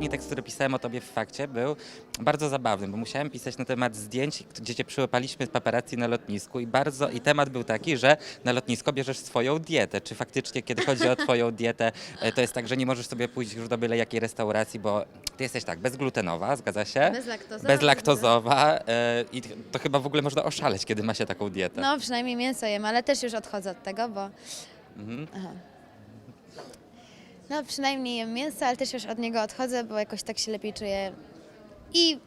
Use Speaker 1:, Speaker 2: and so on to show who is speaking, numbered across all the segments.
Speaker 1: ostatni tekst, który pisałem o tobie w fakcie, był bardzo zabawny, bo musiałem pisać na temat zdjęć, gdzie cię przyłapaliśmy z paparazzi na lotnisku i bardzo i temat był taki, że na lotnisko bierzesz swoją dietę. Czy faktycznie, kiedy chodzi o twoją dietę, e, to jest tak, że nie możesz sobie pójść już do byle jakiej restauracji, bo ty jesteś tak, bezglutenowa, zgadza się?
Speaker 2: Bezlaktozowa.
Speaker 1: Bezlaktozowa e, i to chyba w ogóle można oszaleć, kiedy ma się taką dietę.
Speaker 2: No przynajmniej mięso jem, ale też już odchodzę od tego, bo...
Speaker 1: Mhm.
Speaker 2: Aha. No przynajmniej jem mięso, ale też już od niego odchodzę, bo jakoś tak się lepiej czuję. I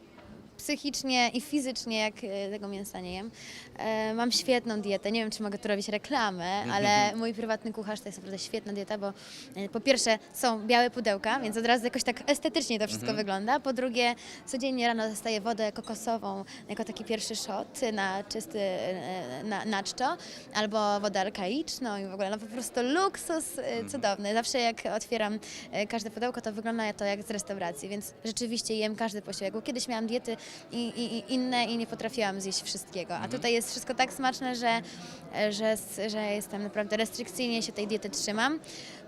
Speaker 2: psychicznie i fizycznie, jak e, tego mięsa nie jem. E, mam świetną dietę, nie wiem czy mogę tu robić reklamę, ale mój prywatny kucharz to jest naprawdę świetna dieta, bo e, po pierwsze są białe pudełka, więc od razu jakoś tak estetycznie to wszystko wygląda. Po drugie codziennie rano dostaję wodę kokosową jako taki pierwszy shot na czysty na, na czczo, albo wodę arkaiczną i w ogóle no po prostu luksus e, cudowny. Zawsze jak otwieram każde pudełko, to wygląda to jak z restauracji, więc rzeczywiście jem każdy posiłek. Bo kiedyś miałam diety i, i, inne i nie potrafiłam zjeść wszystkiego, a tutaj jest wszystko tak smaczne, że, że, że jestem naprawdę restrykcyjnie się tej diety trzymam.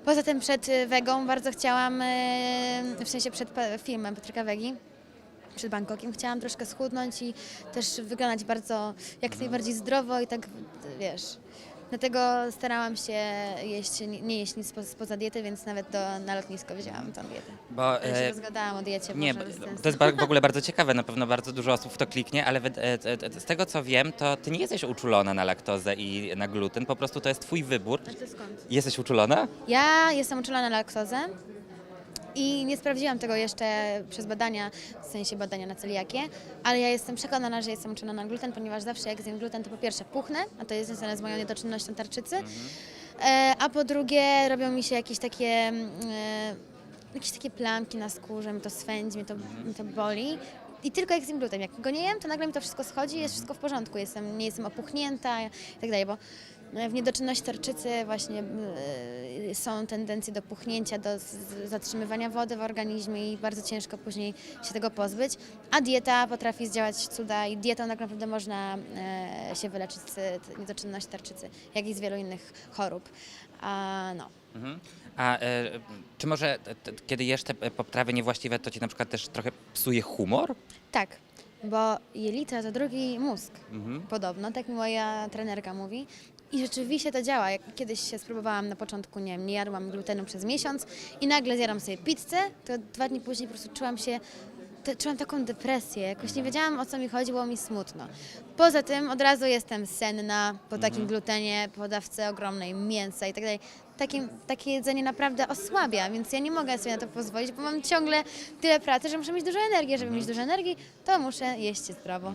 Speaker 2: Poza tym przed wegą bardzo chciałam, e, w sensie przed filmem Patryka Wegi, przed Bangkokiem chciałam troszkę schudnąć i też wyglądać bardzo, jak najbardziej zdrowo i tak, wiesz. Dlatego starałam się jeść, nie jeść nic spo- spoza diety, więc nawet do, na lotnisko wzięłam tą dietę.
Speaker 1: Bo,
Speaker 2: Ale się
Speaker 1: e,
Speaker 2: rozgadałam o diecie,
Speaker 1: Nie, to jest w ogóle bardzo ciekawe, na pewno bardzo dużo osób w to kliknie, ale e, e, z tego co wiem, to ty nie jesteś uczulona na laktozę i na gluten, po prostu to jest twój wybór.
Speaker 2: A ty skąd?
Speaker 1: Jesteś uczulona?
Speaker 2: Ja jestem uczulona na laktozę i nie sprawdziłam tego jeszcze przez badania, w sensie badania na celiakię, ale ja jestem przekonana, że jestem uczulona na gluten, ponieważ zawsze jak zjem gluten, to po pierwsze puchnę, a to jest związane z moją niedoczynnością tarczycy, e, a po drugie robią mi się jakieś takie, mm, e, jakieś takie plamki na skórze, mnie to swędzi, mnie to, mnie to boli. I tylko jak zjem gluten, jak go nie jem, to nagle mi to wszystko schodzi, jest wszystko w porządku, jestem, nie jestem opuchnięta i tak dalej, bo w niedoczynności tarczycy właśnie y, są tendencje do puchnięcia, do zatrzymywania wody w organizmie i bardzo ciężko później się tego pozbyć. A dieta potrafi zdziałać cuda i dietą tak naprawdę można e, się wyleczyć z niedoczynności tarczycy, jak i z wielu innych chorób. A, no.
Speaker 1: Mhm. A e, czy może t- kiedy jesz te e, potrawy niewłaściwe, to ci na przykład też trochę psuje humor?
Speaker 2: Tak, bo jelita to drugi mózg.
Speaker 1: Mhm.
Speaker 2: Podobno, tak mi moja trenerka mówi. I rzeczywiście to działa. Jak kiedyś się spróbowałam na początku, nie wiem, nie jadłam glutenu przez miesiąc i nagle zjadłam sobie pizzę, to dwa dni później po prostu czułam się, te, czułam taką depresję, jakoś nie wiedziałam o co mi chodzi, było mi smutno. Poza tym od razu jestem senna po takim glutenie, po dawce ogromnej mięsa i tak dalej. Takim, takie jedzenie naprawdę osłabia, więc ja nie mogę sobie na to pozwolić, bo mam ciągle tyle pracy, że muszę mieć dużo energii. Żeby mieć dużo energii, to muszę jeść zdrowo.